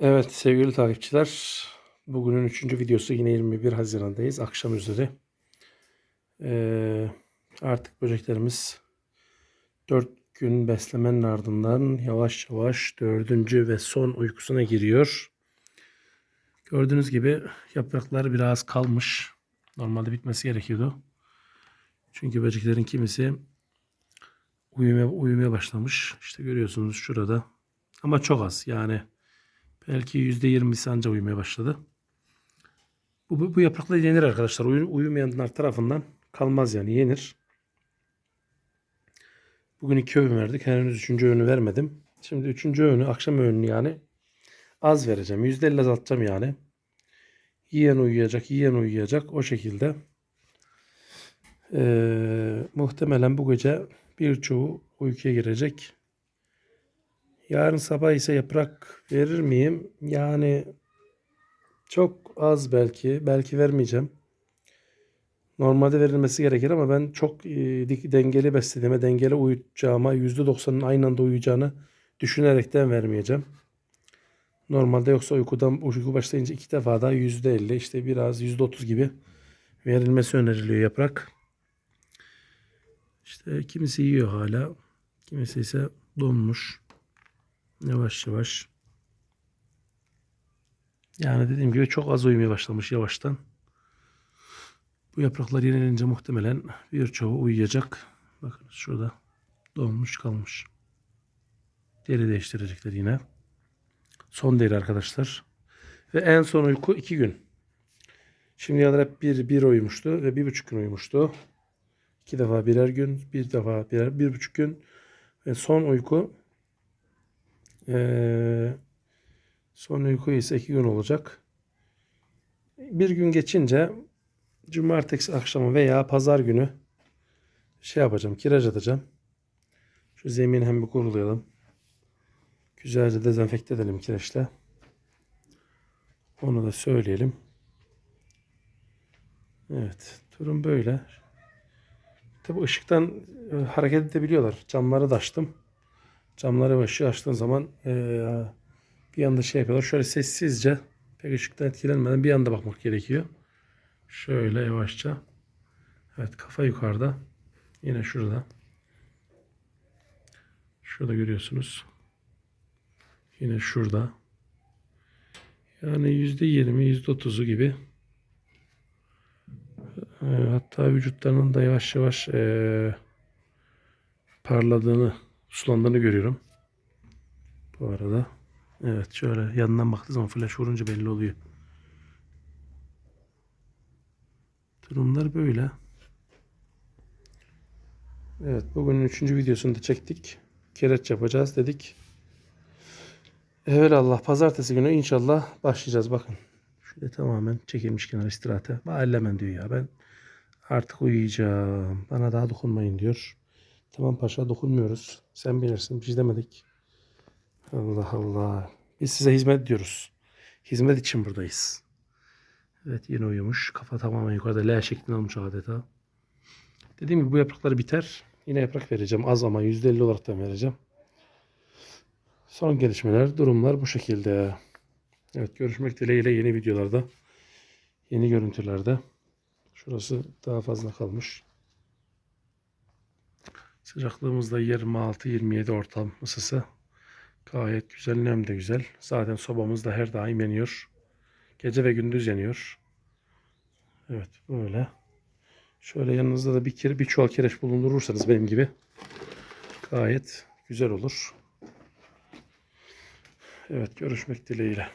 Evet sevgili takipçiler. Bugünün üçüncü videosu yine 21 Haziran'dayız. Akşam üzeri. Ee, artık böceklerimiz 4 gün beslemenin ardından yavaş yavaş dördüncü ve son uykusuna giriyor. Gördüğünüz gibi yapraklar biraz kalmış. Normalde bitmesi gerekiyordu. Çünkü böceklerin kimisi uyumaya, uyumaya başlamış. İşte görüyorsunuz şurada. Ama çok az yani. Belki %20'si anca uyumaya başladı. Bu, bu, bu yapraklar yenir arkadaşlar. Uyu, uyumayanlar tarafından kalmaz yani yenir. Bugün iki öğün verdik. Henüz üçüncü öğünü vermedim. Şimdi üçüncü öğünü akşam öğünü yani az vereceğim. %50 azaltacağım yani. Yiyen uyuyacak, yiyen uyuyacak. O şekilde. Ee, muhtemelen bu gece birçoğu uykuya girecek. Yarın sabah ise yaprak verir miyim? Yani çok az belki. Belki vermeyeceğim. Normalde verilmesi gerekir ama ben çok e, dengeli beslediğime, dengeli uyutacağıma, %90'ın aynı anda uyuyacağını düşünerekten vermeyeceğim. Normalde yoksa uykudan uyku başlayınca iki defa da %50 işte biraz %30 gibi verilmesi öneriliyor yaprak. İşte kimisi yiyor hala. Kimisi ise donmuş. Yavaş yavaş. Yani dediğim gibi çok az uyumaya başlamış yavaştan. Bu yapraklar yenilince muhtemelen birçoğu uyuyacak. Bakın şurada donmuş kalmış. Deri değiştirecekler yine. Son deri arkadaşlar. Ve en son uyku iki gün. Şimdiye kadar hep bir, bir uyumuştu ve bir buçuk gün uyumuştu. İki defa birer gün, bir defa birer, bir buçuk gün. Ve son uyku ee, son uyku ise iki gün olacak. Bir gün geçince cumartesi akşamı veya pazar günü şey yapacağım, kireç atacağım. Şu zemini hem bir kurulayalım. Güzelce dezenfekte edelim kireçle. Onu da söyleyelim. Evet, durum böyle. Tabi ışıktan e, hareket edebiliyorlar. Camları da açtım. Camları ve açtığın zaman eee, bir anda şey yapıyorlar. Şöyle sessizce pek ışıktan etkilenmeden bir anda bakmak gerekiyor. Şöyle yavaşça. Evet kafa yukarıda. Yine şurada. Şurada görüyorsunuz. Yine şurada. Yani yüzde yirmi, yüzde otuzu gibi. Eee, hatta vücutlarının da yavaş yavaş eee, parladığını sulandığını görüyorum. Bu arada. Evet şöyle yanından baktığı zaman flash vurunca belli oluyor. Durumlar böyle. Evet bugünün üçüncü videosunu da çektik. Kereç yapacağız dedik. Allah pazartesi günü inşallah başlayacağız bakın. Şöyle tamamen çekilmiş kenar istirahate. Mahallemen diyor ya ben artık uyuyacağım. Bana daha dokunmayın diyor. Tamam paşa dokunmuyoruz. Sen bilirsin. Biz demedik. Allah Allah. Biz size hizmet diyoruz. Hizmet için buradayız. Evet yine uyumuş. Kafa tamamen yukarıda. L şeklinde olmuş adeta. Dediğim gibi bu yaprakları biter. Yine yaprak vereceğim. Az ama %50 olarak da vereceğim. Son gelişmeler, durumlar bu şekilde. Evet görüşmek dileğiyle yeni videolarda. Yeni görüntülerde. Şurası daha fazla kalmış. Sıcaklığımız da 26-27 ortam ısısı. Gayet güzel, nem de güzel. Zaten sobamız da her daim yanıyor. Gece ve gündüz yanıyor. Evet böyle. Şöyle yanınızda da bir kere bir çuval kireç bulundurursanız benim gibi gayet güzel olur. Evet görüşmek dileğiyle.